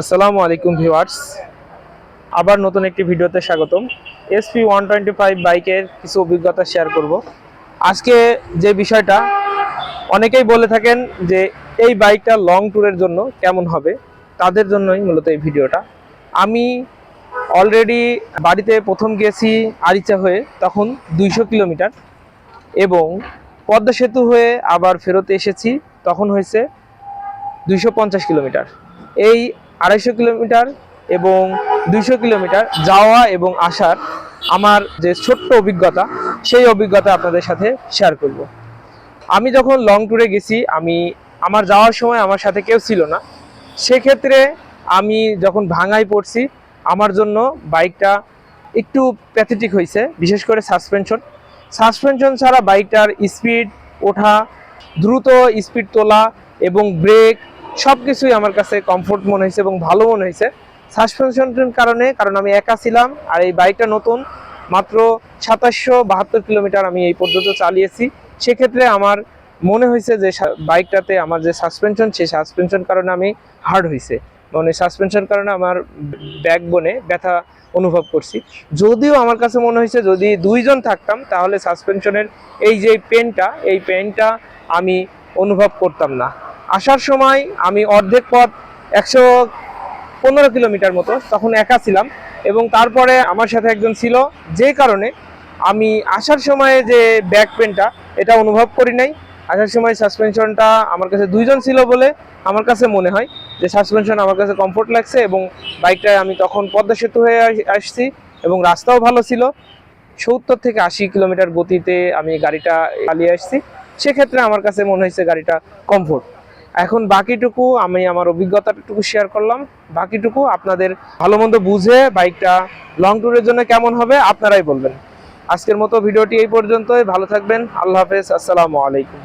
আসসালামু আলাইকুম ভিউয়ার্স। আবার নতুন একটি ভিডিওতে স্বাগতম। এসপি ওয়ান টোয়েন্টি ফাইভ বাইকের কিছু অভিজ্ঞতা শেয়ার করব। আজকে যে বিষয়টা, অনেকেই বলে থাকেন যে এই বাইকটা লং ট্যুরের জন্য কেমন হবে, তাদের জন্যই মূলত এই ভিডিওটা। আমি অলরেডি বাড়িতে প্রথম গিয়েছি আরিচা হয়ে, তখন দুইশো কিলোমিটার। এবং পদ্মা সেতু হয়ে আবার ফেরত এসেছি, তখন হয়েছে দুইশো পঞ্চাশ কিলোমিটার। এই আড়াইশো কিলোমিটার এবং দুইশো কিলোমিটার যাওয়া এবং আসার আমার যে ছোট্ট অভিজ্ঞতা, সেই অভিজ্ঞতা আপনাদের সাথে শেয়ার করব। আমি যখন লং ট্যুরে গেছি, আমি আমার যাওয়ার সময় আমার সাথে কেউ ছিল না। সেক্ষেত্রে আমি যখন ভাঙায় পড়ছি, আমার জন্য বাইকটা একটু প্যাথেটিক হয়েছে বিশেষ করে সাসপেনশন সাসপেনশন ছাড়া বাইকটার স্পিড ওঠা, দ্রুত স্পিড তোলা এবং ব্রেক সব কিছুই আমার কাছে কমফোর্ট মনে হয়েছে এবং ভালো মনে হয়েছে। সাসপেনশনের কারণে, কারণ আমি একা ছিলাম আর এই বাইকটা নতুন, মাত্র সাতাশশো বাহাত্তর কিলোমিটার আমি এই পর্যন্ত চালিয়েছি। সেক্ষেত্রে আমার মনে হয়েছে যে বাইকটাতে আমার যে সাসপেনশন সেই সাসপেনশন কারণে আমি হার্ড হয়েছে। মানে সাসপেনশন কারণে আমার ব্যাগ ব্যাকবোনে ব্যথা অনুভব করছি। যদিও আমার কাছে মনে হয়েছে যদি দুইজন থাকতাম, তাহলে সাসপেনশনের এই যে পেনটা এই পেনটা আমি অনুভব করতাম না। আসার সময় আমি অর্ধেক পথ একশো পনেরো কিলোমিটার মতো তখন একা ছিলাম এবং তারপরে আমার সাথে একজন ছিল, যে কারণে আমি আসার সময়ে যে ব্যাক পেনটা এটা অনুভব করি নাই। আসার সময় সাসপেনশনটা আমার কাছে দুইজন ছিল বলে আমার কাছে মনে হয় যে সাসপেনশন আমার কাছে কমফোর্ট লাগছে এবং বাইকটায় আমি তখন পদ্মা সেতু হয়ে আসছি এবং রাস্তাও ভালো ছিল। সত্তর থেকে আশি কিলোমিটার গতিতে আমি গাড়িটা চালিয়ে আসছি। সেক্ষেত্রে আমার কাছে মনে হয়েছে গাড়িটা কমফোর্ট। এখন বাকিটুকু আমি আমার অভিজ্ঞতাটুকু শেয়ার করলাম। বাকিটুকু আপনাদের ভালো মন্দ বুঝে বাইকটা লং ট্যুরের জন্য কেমন হবে আপনারাই বলবেন। আজকের মতো ভিডিওটি এই পর্যন্তই। ভালো থাকবেন। আল্লাহ হাফেজ। আসসালামু আলাইকুম।